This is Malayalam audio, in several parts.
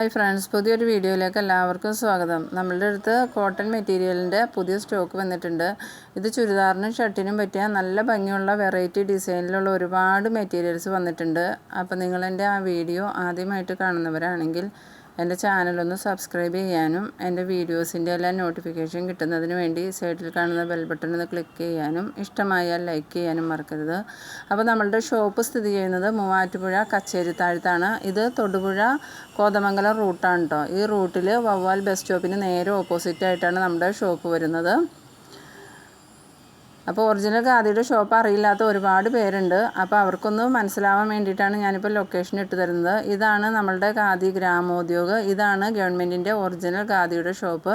ഹായ് ഫ്രണ്ട്സ് പുതിയൊരു വീഡിയോയിലേക്ക് എല്ലാവർക്കും സ്വാഗതം. നമ്മളുടെ അടുത്ത് കോട്ടൺ മെറ്റീരിയലിന്റെ പുതിയ സ്റ്റോക്ക് വന്നിട്ടുണ്ട്. ഇത് ചുരിദാറിനും ഷർട്ടിനും പറ്റിയ നല്ല ഭംഗിയുള്ള വെറൈറ്റി ഡിസൈനിലുള്ള ഒരുപാട് മെറ്റീരിയൽസ് വന്നിട്ടുണ്ട്. അപ്പോൾ നിങ്ങളെന്റെ ആ വീഡിയോ ആദ്യമായിട്ട് കാണുന്നവരാണെങ്കിൽ എന്റെ ചാനലൊന്ന് സബ്സ്ക്രൈബ് ചെയ്യാനും എന്റെ വീഡിയോസിന്റെ എല്ലാ നോട്ടിഫിക്കേഷൻ കിട്ടുന്നതിന് വേണ്ടി സൈഡിൽ കാണുന്ന ബെൽ ബട്ടൺ ഒന്ന് ക്ലിക്ക് ചെയ്യാനും ഇഷ്ടമായാൽ ലൈക്ക് ചെയ്യാനും മറക്കരുത്. അപ്പോൾ നമ്മളുടെ ഷോപ്പ് സ്ഥിതി ചെയ്യുന്നത് മൂവാറ്റുപുഴ കച്ചേരി കച്ചേരിത്താഴത്താണ് ഇത് തൊടുപുഴ കോതമംഗലം റൂട്ടാണ് കേട്ടോ ഈ റൂട്ടിൽ വവ്വാൽ ബസ് സ്റ്റോപ്പിന് നേരെ ഓപ്പോസിറ്റ് ആയിട്ടാണ് നമ്മുടെ ഷോപ്പ് വരുന്നത്. അപ്പോൾ ഒറിജിനൽ ഖാദിയുടെ ഷോപ്പ് അറിയില്ലാത്ത ഒരുപാട് പേരുണ്ട്. അപ്പോൾ അവർക്കൊന്ന് മനസ്സിലാവാൻ വേണ്ടിയിട്ടാണ് ഞാനിപ്പോൾ ലൊക്കേഷൻ ഇട്ട് തരുന്നത്. ഇതാണ് നമ്മളുടെ ഖാദി ഗ്രാമോദ്യോഗ്. ഇതാണ് ഗവൺമെന്റിന്റെ ഒറിജിനൽ ഖാദിയുടെ ഷോപ്പ്.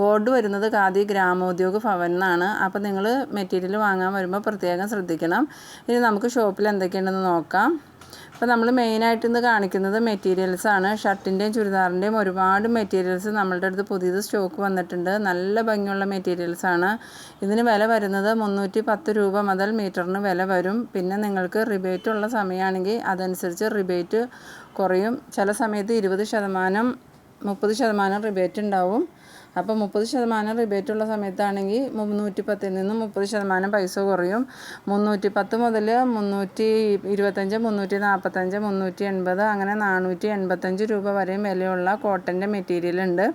ബോർഡ് വരുന്നത് ഖാദി ഗ്രാമോദ്യോഗ് ഭവൻ എന്നാണ്. അപ്പോൾ നിങ്ങൾ മെറ്റീരിയൽ വാങ്ങാൻ വരുമ്പോൾ പ്രത്യേകം ശ്രദ്ധിക്കണം. ഇനി നമുക്ക് ഷോപ്പിൽ എന്തൊക്കെയുണ്ടെന്ന് നോക്കാം. അപ്പോൾ നമ്മൾ മെയിനായിട്ട് ഇന്ന് കാണിക്കുന്നത് മെറ്റീരിയൽസാണ്. ഷർട്ടിന്റെയും ചുരിദാറിന്റെയും ഒരുപാട് മെറ്റീരിയൽസ് നമ്മളുടെ അടുത്ത് പുതിയത് സ്റ്റോക്ക് വന്നിട്ടുണ്ട്. നല്ല ഭംഗിയുള്ള മെറ്റീരിയൽസാണ്. ഇതിന് വില വരുന്നത് മുന്നൂറ്റി പത്ത് രൂപ മുതൽ മീറ്ററിന് വില വരും. പിന്നെ നിങ്ങൾക്ക് റിബേറ്റ് ഉള്ള സമയമാണെങ്കിൽ അതനുസരിച്ച് റിബേറ്റ് കുറയും. ചില സമയത്ത് ഇരുപത് ശതമാനം മുപ്പത് ശതമാനം റിബേറ്റ് ഉണ്ടാവും. അപ്പോൾ മുപ്പത് ശതമാനം റിബേറ്റ് ഉള്ള സമയത്താണെങ്കിൽ മുന്നൂറ്റി പത്തിൽ നിന്ന് മുപ്പത് ശതമാനം പൈസ കുറയും. മുന്നൂറ്റി പത്ത് മുതൽ മുന്നൂറ്റി ഇരുപത്തഞ്ച് മുന്നൂറ്റി നാൽപ്പത്തഞ്ച് മുന്നൂറ്റി എൺപത് അങ്ങനെ നാനൂറ്റി എൺപത്തഞ്ച് രൂപ വരെയും വിലയുള്ള കോട്ടന്റെ മെറ്റീരിയൽ ഉണ്ട്.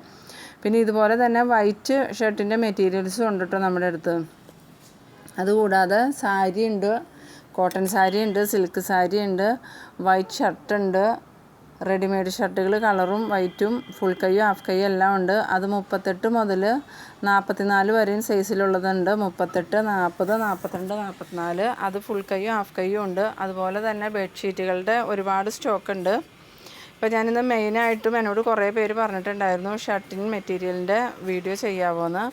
പിന്നെ ഇതുപോലെ തന്നെ വൈറ്റ് ഷർട്ടിന്റെ മെറ്റീരിയൽസും ഉണ്ട് കേട്ടോ നമ്മുടെ അടുത്ത്. അതുകൂടാതെ സാരി ഉണ്ട് കോട്ടൺ സാരി ഉണ്ട് സിൽക്ക് സാരി ഉണ്ട് വൈറ്റ് ഷർട്ട് ഉണ്ട് റെഡിമെയ്ഡ് ഷർട്ടുകൾ കളറും വൈറ്റും ഫുൾ കൈയും ഹാഫ് കൈയും എല്ലാം ഉണ്ട്. അത് മുപ്പത്തെട്ട് മുതൽ നാൽപ്പത്തിനാല് വരെയും സൈസിലുള്ളതുണ്ട് മുപ്പത്തെട്ട് നാൽപ്പത് നാൽപ്പത്തിരണ്ട് നാൽപ്പത്തിനാല് അത് ഫുൾ കൈയും ഹാഫ് കൈയും ഉണ്ട്. അതുപോലെ തന്നെ ബെഡ്ഷീറ്റുകളുടെ ഒരുപാട് സ്റ്റോക്ക് ഉണ്ട്. ഇപ്പോൾ ഞാനിന്ന് മെയിനായിട്ടും എന്നോട് കുറേ പേര് പറഞ്ഞിട്ടുണ്ടായിരുന്നു ഷർട്ടിന് മെറ്റീരിയലിന്റെ വീഡിയോ ചെയ്യാമോയെന്ന്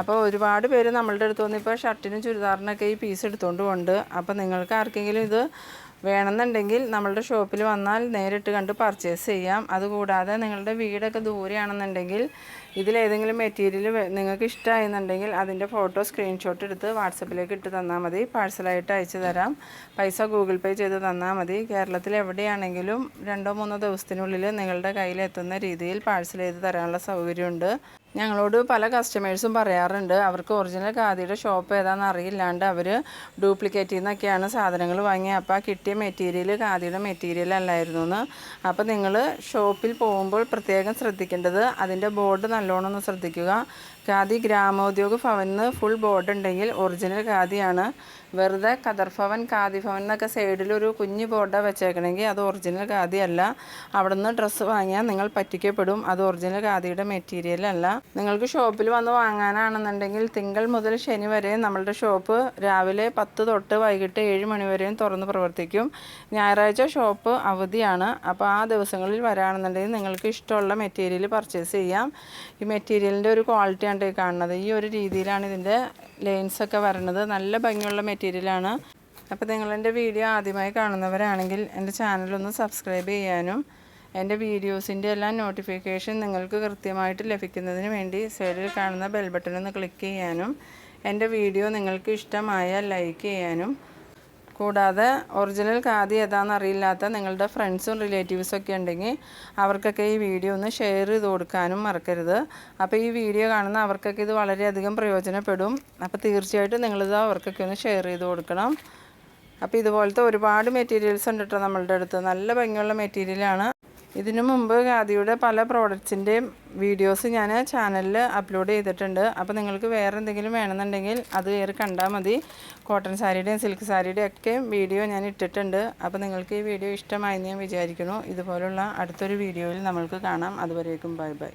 അപ്പോൾ ഒരുപാട് പേര് നമ്മളുടെ അടുത്ത് വന്ന് ഇപ്പോൾ ഷർട്ടിനും ചുരിദാറിനൊക്കെ ഈ പീസ് എടുത്തുകൊണ്ട് പോകുന്നുണ്ട് അപ്പോൾ നിങ്ങൾക്ക് ആർക്കെങ്കിലും ഇത് വേണമെന്നുണ്ടെങ്കിൽ നമ്മളുടെ ഷോപ്പിൽ വന്നാൽ നേരിട്ട് കണ്ട് പർച്ചേസ് ചെയ്യാം. അതുകൂടാതെ നിങ്ങളുടെ വീടൊക്കെ ദൂരെയാണെന്നുണ്ടെങ്കിൽ ഇതിലേതെങ്കിലും മെറ്റീരിയൽ നിങ്ങൾക്ക് ഇഷ്ടമായെന്നുണ്ടെങ്കിൽ അതിന്റെ ഫോട്ടോ സ്ക്രീൻഷോട്ട് എടുത്ത് വാട്സപ്പിലേക്ക് ഇട്ട് തന്നാൽ മതി. പാഴ്സലായിട്ട് അയച്ചു തരാം. പൈസ ഗൂഗിൾ പേ ചെയ്ത് തന്നാൽ മതി. കേരളത്തിൽ എവിടെയാണെങ്കിലും രണ്ടോ മൂന്നോ ദിവസത്തിനുള്ളിൽ നിങ്ങളുടെ കയ്യിൽ എത്തുന്ന രീതിയിൽ പാഴ്സൽ ചെയ്ത് തരാനുള്ള സൗകര്യമുണ്ട്. ഞങ്ങളോട് പല കസ്റ്റമേഴ്സും പറയാറുണ്ട്. അവർക്ക് ഒറിജിനൽ ഖാദിയുടെ ഷോപ്പ് ഏതാണെന്ന് അറിയില്ലാണ്ട് അവർ ഡ്യൂപ്ലിക്കേറ്റിൽ നിന്നൊക്കെയാണ് സാധനങ്ങൾ വാങ്ങിയത് അപ്പോൾ ആ കിട്ടിയ മെറ്റീരിയൽ ഖാദിയുടെ മെറ്റീരിയൽ അല്ലായിരുന്നു എന്ന് അപ്പോൾ നിങ്ങൾ ഷോപ്പിൽ പോകുമ്പോൾ പ്രത്യേകം ശ്രദ്ധിക്കേണ്ടത് അതിന്റെ ബോർഡ് നല്ലോണം ഒന്ന് ശ്രദ്ധിക്കുക. ഖാദി ഗ്രാമോദ്യോഗ ഭവനിന്ന് ഫുൾ ബോർഡ് ഉണ്ടെങ്കിൽ ഒറിജിനൽ ഖാദിയാണ്. വെറുതെ ഖദർ ഭവൻ ഖാദി ഭവൻ എന്നൊക്കെ സൈഡിലൊരു കുഞ്ഞു ബോർഡാണ് വെച്ചേക്കണമെങ്കിൽ അത് ഒറിജിനൽ ഖാദി അല്ല. അവിടെ നിന്ന് ഡ്രസ്സ് വാങ്ങിയാൽ നിങ്ങൾ പറ്റിക്കപ്പെടും. അത് ഒറിജിനൽ ഖാദിയുടെ മെറ്റീരിയൽ അല്ല. നിങ്ങൾക്ക് ഷോപ്പിൽ വന്ന് വാങ്ങാനാണെന്നുണ്ടെങ്കിൽ തിങ്കൾ മുതൽ ശനി വരെ നമ്മളുടെ ഷോപ്പ് രാവിലെ പത്ത് തൊട്ട് വൈകിട്ട് ഏഴ് മണി വരെയും തുറന്ന് പ്രവർത്തിക്കും. ഞായറാഴ്ച ഷോപ്പ് അവധിയാണ്. അപ്പോൾ ആ ദിവസങ്ങളിൽ വരാണെന്നുണ്ടെങ്കിൽ നിങ്ങൾക്ക് ഇഷ്ടമുള്ള മെറ്റീരിയൽ പർച്ചേസ് ചെയ്യാം. ഈ മെറ്റീരിയലിന്റെ ഒരു ക്വാളിറ്റി ആണ് കാണുന്നത്. ഈ ഒരു രീതിയിലാണ് ഇതിന്റെ ലൈൻസൊക്കെ വരണത്. നല്ല ഭംഗിയുള്ള മെറ്റീരിയലാണ് അപ്പോൾ നിങ്ങളെന്റെ വീഡിയോ ആദ്യമായി കാണുന്നവരാണെങ്കിൽ എന്റെ ചാനലൊന്ന് സബ്സ്ക്രൈബ് ചെയ്യാനും എന്റെ വീഡിയോസിന്റെ എല്ലാ നോട്ടിഫിക്കേഷൻ നിങ്ങൾക്ക് കൃത്യമായിട്ട് ലഭിക്കുന്നതിന് വേണ്ടി സൈഡിൽ കാണുന്ന ബെൽ ഒന്ന് ക്ലിക്ക് ചെയ്യാനും എന്റെ വീഡിയോ നിങ്ങൾക്ക് ഇഷ്ടമായാൽ ലൈക്ക് ചെയ്യാനും കൂടാതെ ഒറിജിനൽ ഖാദി ഏതാണെന്ന് അറിയില്ലാത്ത നിങ്ങളുടെ ഫ്രണ്ട്സും റിലേറ്റീവ്സും ഒക്കെ ഉണ്ടെങ്കിൽ അവർക്കൊക്കെ ഈ വീഡിയോ ഒന്ന് ഷെയർ ചെയ്ത് കൊടുക്കാനും മറക്കരുത്. അപ്പോൾ ഈ വീഡിയോ കാണുന്ന അവർക്കൊക്കെ ഇത് വളരെയധികം പ്രയോജനപ്പെടും. അപ്പോൾ തീർച്ചയായിട്ടും നിങ്ങളിത് അവർക്കൊക്കെ ഒന്ന് ഷെയർ ചെയ്ത് കൊടുക്കണം. അപ്പോൾ ഇതുപോലത്തെ ഒരുപാട് മെറ്റീരിയൽസ് ഉണ്ട് കേട്ടോ നമ്മളുടെ അടുത്ത്. നല്ല ഭംഗിയുള്ള മെറ്റീരിയലാണ് ഇതിനു മുമ്പ് ഖാദിയുടെ പല പ്രോഡക്റ്റ്സിന്റെയും വീഡിയോസ് ഞാൻ ചാനലിൽ അപ്ലോഡ് ചെയ്തിട്ടുണ്ട്. അപ്പോൾ നിങ്ങൾക്ക് വേറെ എന്തെങ്കിലും വേണമെന്നുണ്ടെങ്കിൽ അത് കയറി കണ്ടാൽ മതി. കോട്ടൺ സാരിയുടെയും സിൽക്ക് സാരിയുടെയും ഒക്കെ വീഡിയോ ഞാൻ ഇട്ടിട്ടുണ്ട്. അപ്പോൾ നിങ്ങൾക്ക് ഈ വീഡിയോ ഇഷ്ടമായി ഞാൻ വിചാരിക്കുന്നു. ഇതുപോലുള്ള അടുത്തൊരു വീഡിയോയിൽ നമ്മൾക്ക് കാണാം. അതുവരേക്കും ബൈ ബൈ